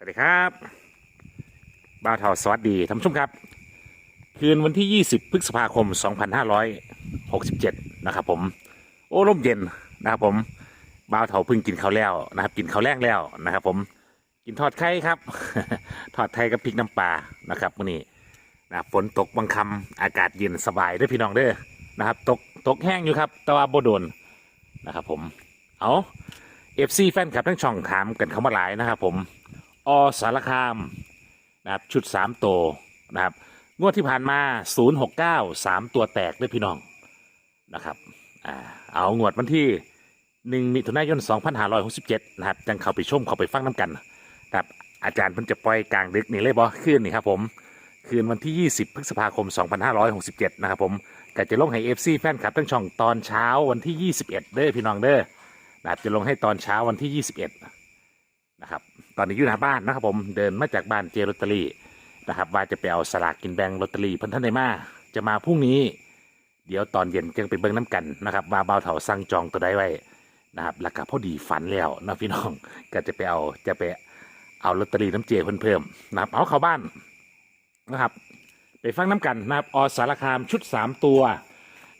สวัสดีครับบ้าทาสวัสดีท่านผู้ชมครับ คืนวันที่ 20 พฤษภาคม 2567 นะครับผมโอ้ลมเย็นนะครับผมบ้าทาเพิ่งกินข้าวแล้วนะครับ กินข้าวแรกแล้วนะครับ ผมกินทอดไข่ครับ ทอดไข่กับพริกน้ำปลานะครับมื้อนี้นะฝนตกบางคำอากาศเย็นสบายเด้อพี่น้องเด้อนะครับ ตกตกแห้งอยู่ครับ แต่ว่าบ่โดนนะครับ ผมเอาเอฟซีแฟนคลับทั้งช่องถามกันเข้ามาหลายนะครับ ผม อสารคามนะครับชุด3ตัวนะครับงวดที่ผ่านมา 069 3 ตัวแตกด้วยพี่น้องนะครับอ่าเอางวดวันที่ 1มิถุนายน 2567 นะครับ จังเข้าไปชมเข้าไปฟังน้ำกันนะครับอาจารย์เพิ่นจะปล่อยกลางดึกนี่เลยบอคืนนี่ครับผม คืนวันที่ 20 พฤษภาคม 2567 นะครับผมก็จะลงให้ FC แฟนคลับทั้งช่องตอนเช้าวันที่ 21 เด้อพี่น้องเด้อนะครับจะลงให้ตอนเช้าวันที่ 21 นะครับ ตอนนี้อยู่หน้าบ้านนะครับผมเดินมาจากบ้านเจลอตเตอรี่นะครับ ว่าจะไปเอาสลากกินแบ่งลอตเตอรี่เพันท่านได้มาจะมาพรุ่งนี้ เดี๋ยวตอนเย็นจึงไปเบิ่งน้ำกันนะครับว่าเบาวเถาสั่งจองตัวใดไว้นะครับแล้วก็พอดีฝันแล้วนะพี่น้องก็จะไปเอาจะไปเอาลอตเตอรี่น้ำเจเพิ่มเพิ่มนะครับเอาเข้าบ้านนะครับ ไปฟังน้ำกันนะครับอสารคามชุด3ตัว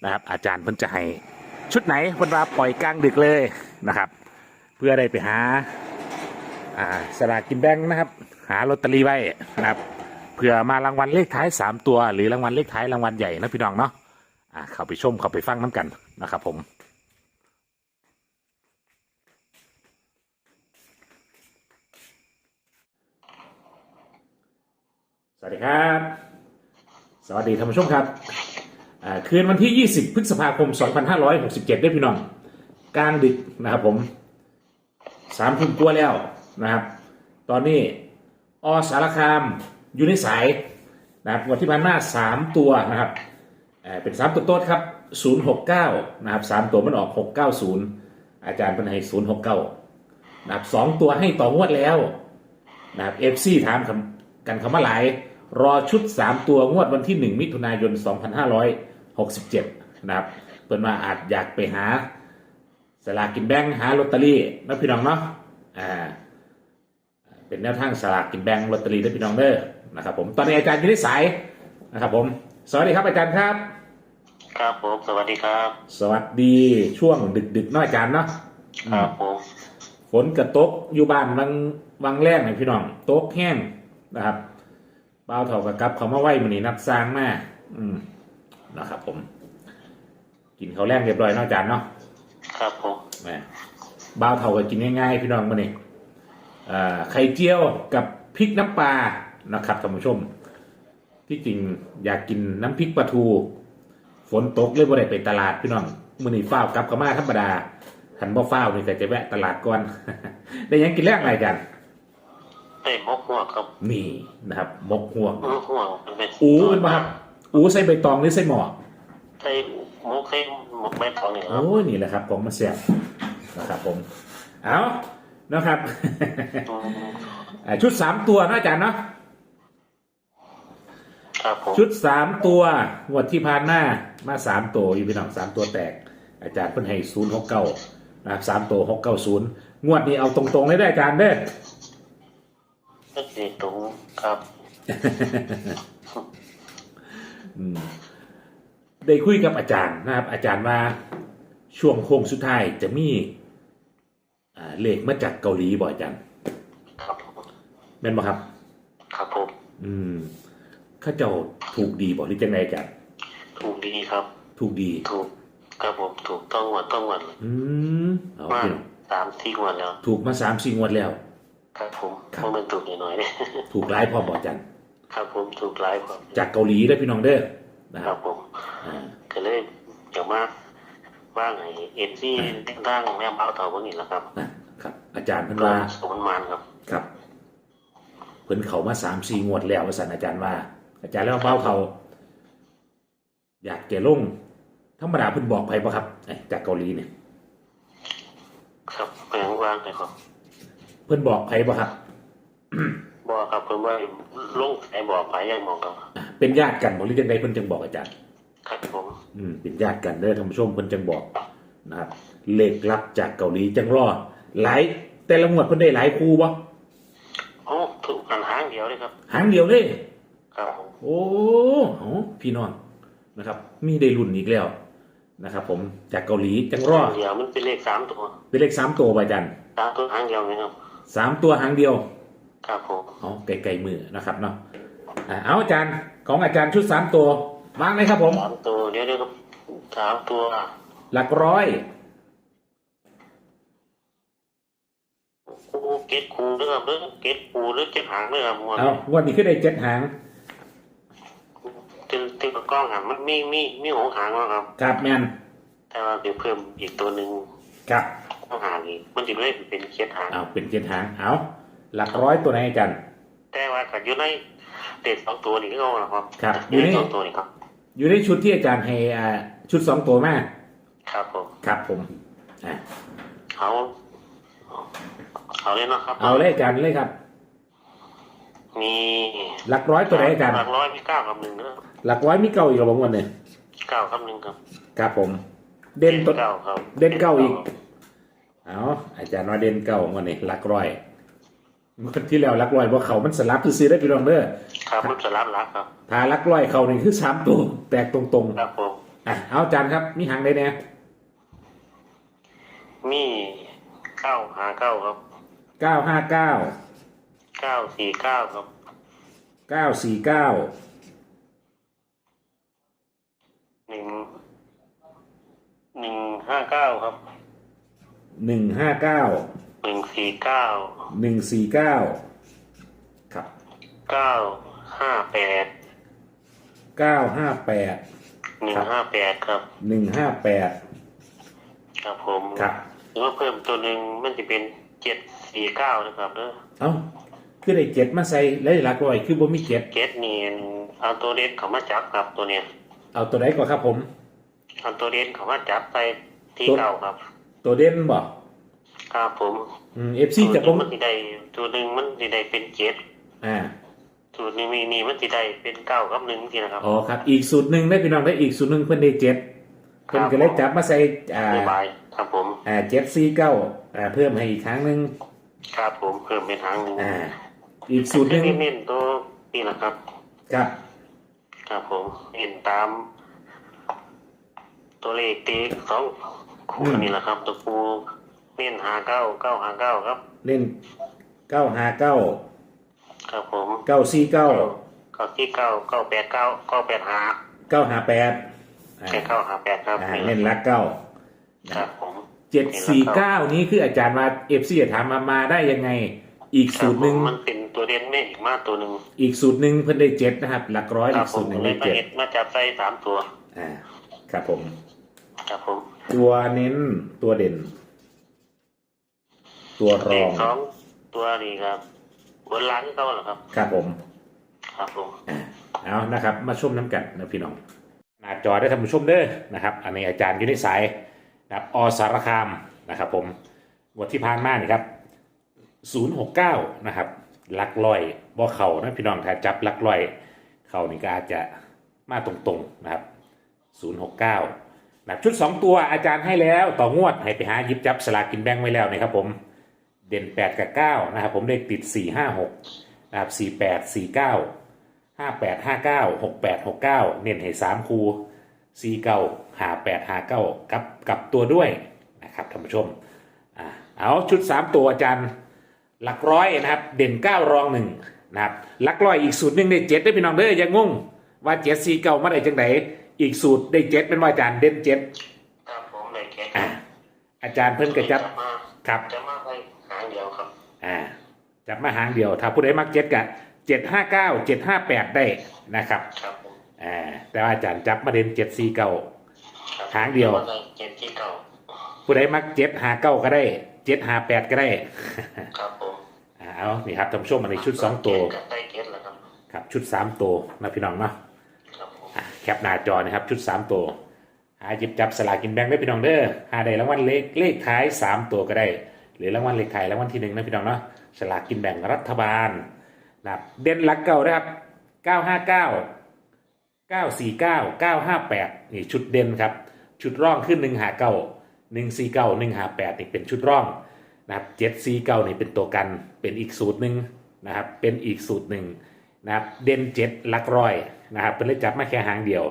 นะครับ อาจารย์เพิ่นจะให้ชุดไหนเพิ่นว่าปล่อยกลางดึกเลยนะครับ เพื่อได้ไปหา อ่าสลากกินแบงนะครับ หาลอตเตอรี่ไว้นะครับเผื่อมารางวัลเลขท้าย 3 ตัว หรือรางวัลเลขท้ายรางวัลใหญ่นะพี่น้องเนาะอ่าเข้าไปชมเข้าไปฟังน้ำกันนะครับผมสวัสดีครับ สวัสดีท่านผู้ชมครับอ่าคืนวันที่ 20 พฤษภาคม 2567 ได้พี่น้องกลางดึกนะครับผมสามทุ่มกว่าแล้ว นะครับ ตอนนี้อสารคามอยู่ในสายนะครับวันที่ผ่านมาสามตัวนะครับเป็นสามตัวโต๊ดครับศูนย์หกเก้านะครับสามตัวมันออกหกเก้าศูนย์อาจารย์เป็นให้ศูนย์หกเก้านะครับสองตัวให้ต่องวดแล้วนะครับเอฟซีถามกันคำว่าหลายรอชุดสามตัวงวดวันที่หนึ่งมิถุนายนสองพันห้าร้อยหกสิบเจ็ดนะครับเปิดมาอาจอยากไปหาสลากกินแบ่งหาลอตเตอรี่นะพี่น้องเนาะอ่า เป็นแนวทางสลากกินแบ่งลอตเตอรี่นะพี่น้องเด้อนะครับผมตอนนี้อาจารย์อยู่ในสายนะครับผมสวัสดีครับอาจารย์ครับ ครับผมสวัสดีครับ สวัสดีช่วงดึกดึกๆเน้อยอาจารย์เนาะครับผมฝนกระตกอยู่บ้านวังวังแรกหน่อยพี่น้องตกแห้งนะครับบ้าวเถากับกับเขามาไหวมันนี่นับสร้างมาอืมนะครับผม กินเขาวแรงเรียบร้อยเนาะอาจารย์เนาะครับผมแหม่บ้าวเท่าก็กินง่ายๆพี่น้องมาเนี่ย ไข่เจียวกับพริกน้ำปลานะครับท่านผู้ชม ที่จริงอยากกินน้ำพริกปลาทู ฝนตกเลยบ่ได้ไปตลาดพี่น้องมื้อนี้ฟ้าวกลับกมาธรรมดาหันบ่ฟ้าวนี่ก็จะแวะตลาดก่อน ได้หยังกินแรกอะไรกันเต้มกหัวครับนี่นะครับมกห่วงมกหัวมันเป็นอูเป็นป่ะครับอูใส่ใบตองหรือใส่หมอกใช่มกใช่มกใบตองนี่ครับโอ้ยนี่แหละครับของมาเสียบนะครับผม เอา นะครับอืมอ่าชุดสามตัวนะอาจารย์เนาะครับผมชุดสามตัวงวดที่ผ่านมามาสามตัวอยู่พี่น้องสามตัวแตก อาจารย์เพิ่นให้ศูนย์หกเก้านะครับสามตัวหกเก้าศูนย์งวดนี้เอาตรงๆเลยได้ออาจารย์เด้อก็สีตรงครับ อืมได้คุยกับอาจารย์นะครับ อาจารย์ว่าช่วงโค้งสุดท้ายจะมี อ่าเลขมาจากเกาหลีบ่อาจารย์ครับผมแม่นบ่ครับ ครับผม อืมเข้าเจ้าถูกดีบ่หรือจังไดอาจารย์ถูกดีครับ ถูกดีถูกครับผมถูกต้องวันต้องวันอืมเอามาพี่น้องสามที่วันแล้ว ถูกมาสามสี่งวดแล้ว ครับผมครับ เพราะมันถูกหน่อยๆเนี่ยถูกหลายพอบ่อาจารย์ครับผมถูกหลายครับจากเกาหลีได้อพี่น้องเด้อนะคครัรับบผมอ่า ก็เลยจะมาว่างไอ้เอ็นซี่ร่างแม่เบ้าเท่าพวกนี้แหละครับ นะ ครับ อาจารย์เพิ่นว่าสมมันครับ ครับ เพิ่นเขามาสามสี่งวดแล้วว่าสันอาจารย์ว่า อาจารย์แล้วเบ้าเขา อยากแก่ลงธรรมดาเพิ่นบอกไปป่ะครับไอ้จากเกาหลีเนี่ย ครับแปลงว่างเลยครับ เพิ่นบอกไปป่ะครับบอกครับเพิ่นว่าลงไอ้บอกไปยังมองครับอะเป็นญาติกันบ่หรือจังใดเพิ่นจังบอกอาจารย์ครับผมอืมเป็นญาติกันเด้อท่านผู้ชมเพิ่นจังบอกนะครับเลขลับจากเกาหลีจังรอ หลายแต่ละงวดเพิ่นได้หลายคู่บ่โโอ้ถูกกันหางเดียวเลยครับ หางเดียวเลยครับผมโอ้โหพี่น้องนะครับ มีได้รุ่นอีกแล้วนะครับ ผมจากเกาหลีจังรอเดียวมันเป็นเลขสามตัวเป็นเลขสามตัวไปจันสามตัวหางเดียวไหมครับสามตัวหางเดียว ครับผมเอาไกลๆมือนะครับเนาะอ่าเอาอาจารย์ของอาจารย์ชุดสามตัววางเลยครับผมสามตัวเดี๋ยวเดี๋ยวครับสามตัว หลักร้อย คูเก็ตคูเรื่องเรื่องเก็ตคูหรือเก็ตหางเรื่องมวลเอางวันนี้ขึ้นได้เจ็ดหางถึงถึงกับกล้องหันมันมีมีมีหงหางว่าครับ ครับแมนแต่ว่าเดี๋ยวเพิ่มอีกตัวหนึ่งครับหางหางอีกมันจะไม่เป็นเก็ตหางเอาเป็นเจ็ดหางเอาหลักร้อยตัวไหนอาจารย์แต่ว่าก็อยู่ในเด็ดสองตัวนี่ก็เอาละครับ ครับอยู่ในอยู่ในสองตัวนี่ครับ อยู่ในชุดที่อาจารย์ให้อ่าชุดสองตัวมาครับผมครับผมอ่าเอา เอาเลยเนาะครับเอาเลยอาจารย์เลยครับ มีหลักร้อยตัวไหนอาจารย์หลักร้อยมีเก้ากับหนึ่งนะครับหลักร้อยมีเก้าอีกหรอผมวันนี้เก้ากับหนึ่งครับครับผม เด่นตัวเก้าครับ เด่นเก้าอีกเอาอาจารย์ว่าเด่นเก้าวันนี้หลักร้อยงวดที่แล้วหลักร้อยว่าเขามันสลับซื้อๆได้พี่รองเด้อครับมันสลับหลักครับถ้าหลักร้อยเขานี่คือสามตัวแตกตรงครับผมๆอะเอาอาจารย์ครับ มีหางได้แน่มี เก้าหาเก้าครับเก้าห้าเก้าเก้าสี่เก้าครับเก้าสี่เก้าหนึ่งหนึ่งห้าเก้าครับหนึ่งห้าเก้าหนึ่งสี่เก้าหนึ่งสี่เก้าครับเก้าห้าแปดเก้าห้าแปดหนึ่งห้าแปดครับหนึ่งห้าแปดครับผมครับห รือว่าเพิ่มตัวหนึ่งมันจะเป็นเจ็ดสี่เก้านะครับเนอะเอ้าคือได้เจ็ดมาใส่แล้วหลักร้อยคือบ่มีเจ็ดเจ็ดนี่เอาตัวเด่นเขามาจับครับตัวเนี้ยเอาตัวไหนก่อนครับผมเอาตัวเด่นเขามาจับไปที่ตัวเก้าครับ ตัวเด่นบ่ครับผมอืมเอฟซีจะตับ่วหนึ่งมันจะได้ตัวหนึ่งมันจะได้เป็นเจ็ดอ่าสูตรนี้มีนี่มันจะได้เป็นเก้ากับหนึ่งทีนะครับอ๋อครับ อีกสูตรหนึ่งได้พี่น้องได้อีกสูตรหนึ่งเพิ่นได้เจ็ดเพิ่นก็เลยจับมาใส่อ่าในบาย ครับผม อ่าเจ็ดสี่เก้าอ่าเพิ่มให้อีกครั้งหนึ่งครับผมเพิ่มเป็นทางหนึ่งอ่า อีกสูตรหนึ่งเน้นๆตัวนี่นะครับ ครับ ครับผมเน้นตาม ตัวเลขตีสองคู่นี่แหละครับ ตัวคูเน้นหาเก้าเก้าหาเก้าครับ เล่นเก้าห้าเก้าครับผมเก้าสี่เก้าเก้าที่เก้าเก้าแปดเก้าเก้าแปดหาเก้าห้าแปดอ่าแค่เก้าหาแปดครับอ่าเล่นรักเก้าครับผม เจ็ดสี่เก้านี้คืออาจารย์มาเอฟซีถามมามาได้ยังไง อีกครัสูบตรผหนึ่งมมันเป็นตัวเด่นแม่อีกมากตัวหนึ่งอีกสูตรหนึ่งเพิ่นได้เจ็ดนะครับ หลักร้อยครัอีบกผสูมตรหนึ่งเลได้ยมาเจ็ดเห็ดมาจับใส่สามตัว อ่า ครับผม ครับผม ตัวเน้นตัวเด่น ตัวรเลอขงสองตัวนี้ครับบนล้านเขาเหรอครับ ครับผม ครับผมอ่าเอานะครับ มาชมน้ำกันนะพี่น้องหน้าจอได้ท่านผู้ชมเด้อนะครับ อันนี้อาจารย์อยู่ในสาย นะครับอสารคามนะครับผมงวดที่ผ่านมานี่ครับ069นะครับลักลอยบ่เข่านะพี่น้องถ้าจับลักลอย เข่านี่ก็อาจจะมาตรงๆนะครับ069นะชุด2ตัวอาจารย์ให้แล้วต่องวดให้ไปหายิบจับสลากกินแบ่งไว้แล้วนะครับผมเด่น8กับ9นะครับผมเลขติด4 5 6นะครับ48 49 58 59 68 69เน้นให้3คู4เก่า 49 58 59กับกับตัวด้วยนะครับท่านผู้ชมอ่าเอาชุด3ตัวอาจารย์หลักร้อยนะครับ เด่น9รองหนึ่งนะครับหลักร้อยอีกสูตรหนึ่งได้เจ็ดได้พี่น้องเด้ออย่างงงว่าเจ็ดสีเก่ามาได้จังไหนอีกสูตรได้เจ็ดเป็นว่าอาจารย์เด่นเจ็ดครับผมเลยแค่อ่าอาจารย์เพิ่นกระจับมาครับจะมาให้หางเดียวครับอ่าจับมาหางเดียว ถ้าผู้ใดมักเจ็ดกะเจ็ดห้าเก้าเจ็ดห้าแปดได้นะครับครับผมอ่าแต่ว่าอาจารย์จับมาเด่นเจ็ดสี่เก้าครับ หางเดียวมาให้เจ็ดที่เก่าผู้ใดมักเจ็ดหาเก้าก็ได้เจ็ดหาแปดก็ได้ ครับผมอ่าเอานี่ครับท่านผู้ชมอันนี้ชุดสองตัวเจ็ดกับได้เจ็ดแล้วครับครับ ชุดสามตัวนะพี่น้องเนาะครับผมอะแคปหน้าจอนะครับ ชุด3ตัวหาหยิบจับสลากกินแบ่งได้พี่น้องเด้อหาได้รางวัลเลขเลขท้าย3ตัวก็ได้ หรือรางวัลเลขท้ายรางวัลที่หนึ่งนะพี่น้องเนาะสลากกินแบ่งรัฐบาลนะครับเด่นหลักเก่านะครับ959 949 958นี่ชุดเด่นครับ ชุดร่องขึ้น1หาเก้า149 1หา8นี่เป็นชุดร่องนะครับ749นี่เป็นตัวกันเป็นอีกสูตรหนึ่งนะครับเป็นอีกสูตรหนึ่งนะครับเด่นเจ็ดหลักร้อยนะครับเป็นเลยจับมาแค่หางเดียว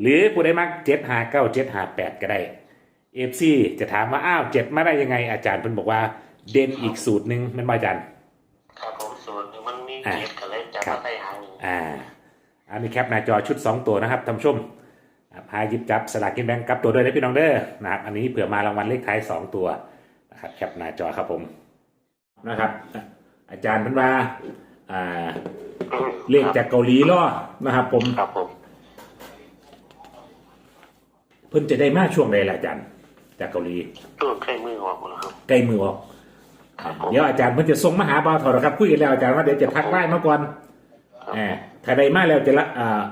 หรือผู้ใดมักเจ็ดหาเก้าเจ็ดหาแปดก็ได้เอฟซีจะถามว่าอ้าวเจ็ดมาได้ยังไงอาจารย์เพิ่นบอกว่า เด่นอีกสูตรหนึ่งแมันมาอาจารย์ครับผมส่วนหนึ่งมันมีอ่าเจ็ด อันนี้แคปหน้าจอชุด 2 ตัวนะครับท่านผู้ชมนะครับหาหยิบจับสลากกินแบ่งกลับตัวด้วยนะพี่น้องเด้อนะครับอันนี้เผื่อมารางวัลเลขท้าย 2 ตัวนะครับแคปหน้าจอครับผมนะครับ อาจารย์เพิ่นว่าอ่าเลขจากเกาหลีล่อนะครับ ผมครับผมเพิ่นจะได้มาช่วงใดล่ะอาจารย์ จากเกาหลีตัวใกล้มือออกหมดแล้วครับใกล้มือออกครับผมเดี๋ยวอาจารย์เพิ่นจะส่งมาหาบ่าวถอดครับคุยกันแล้วอาจารย์ว่าเดี๋ยวจะทักไลน์มาก่อนครับแหม ถ้าได้มาแล้วจะละอ่า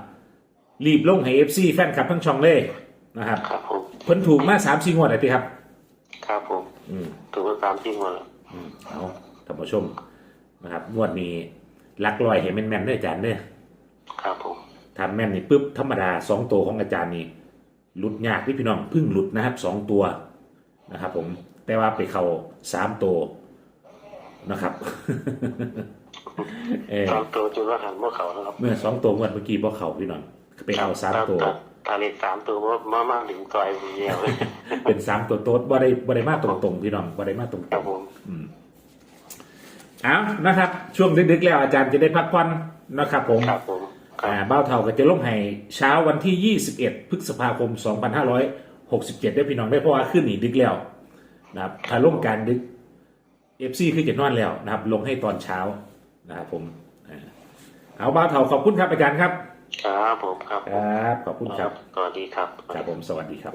รีบลงให้ FC แฟนคลับทั้งช่องเลยนะครับครับผมเพิ่นถูกมาสามสี่งวดเลยทีครับ ครับผมอืมถูกตามที่หมดแล้วอืมเอาท่านผู้ชมนะครับ งวดนี้ลักลอยเห็นแม่นๆเด้ออาจารย์เด้อครับผมทำแม่นนี่ปุ๊บธรรมดาสองตัวของอาจารย์นี่หลุดยากที่พี่น้องเพึ่งหลุดนะครับสองตัวนะครับ ผมแต่ว่าไปเข้าสามตัว นะครับเออตามตัวจุดว่าหันเมื่อเขานะครับเมื่อสองตัวงวดเมื่อกี้บ่เข้าพี่น้องไปเข้าสามตัวตาเลขสามตัวว่ามามากถึงต่อยเดียวเลยเป็นสามตัวโต๊ดบ่ได้บ่ได้มาตรงๆพี่น้องบ่ได้มาตรงครับผมๆเอานะครับ ช่วงดึกๆแล้วอาจารย์จะได้พักผ่อนนะครับผมครับผมครัอ่าบเบ้าเท่าก็จะลงให้เช้าวันที่ 21 พฤษภาคม 2567 ได้พี่น้องได้เพราะว่าขึ้นหนีดึกแล้วนะครับถ้าลงการดึก FC คือจะนอนแล้วนะครับ ลงให้ตอนเช้านะครับผมอ่าเอาเบ้าเท่าขอบคุณครับอาจารย์ครับครับผมครับครับขอบคุณครับสวัสดีครับครับผมสวัสดีครับ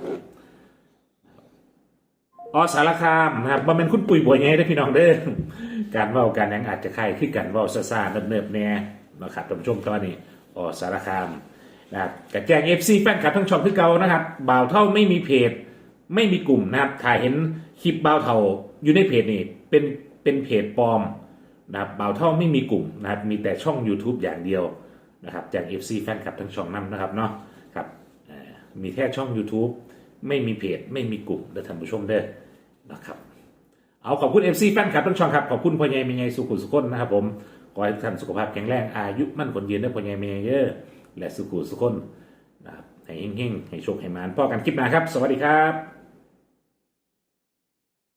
อสารคามนะครับบ่แมันเป็นคุณปุ๋ยบัวไงได้อพี่น้องเด้อการเว้าการหยังอาจจะคล้ายคือกันเว้าซ่าๆเนิบๆแน่นะครับท่านผู้ชมตอนนี้อสารคามนะครับกระแจ้ง FC แฟนคลับทั้งช่องคือเก่านะครับบ่าวเท่าไม่มีเพจ ไม่มีกลุ่มนะครับถ่ายเห็นคลิปบ่าวเท่าอยู่ในเพจนี่ เป็นเป็นเพจปลอมนะครับบ่าวเท่าไม่มีกลุ่มนะครับมีแต่ช่อง YouTube อย่างเดียวนะครับแจ้ง FC แฟนคลับทั้งช่องนั้นนะครับเนาะครับมีแค่ช่อง YouTube ไม่มีเพจไม่มีกลุ่มเด้อท่านผู้ชมเด้อนะครับเอาขอบคุณ FC แฟนคลับทั้งช่องครับขอบคุณพ่อใหญ่แม่ใหญ่สุขุสุขนนะครับผมขอให้ท่านสุขภาพแข็งแรงอายุมั่นคนยืนเด้อพ่อใหญ่แม่ใหญ่เด้อและสุขุสุขนนะครับให้เฮงๆให้โชคให้มานพ่อกันคลิปหน้าครับ สวัสดีครับ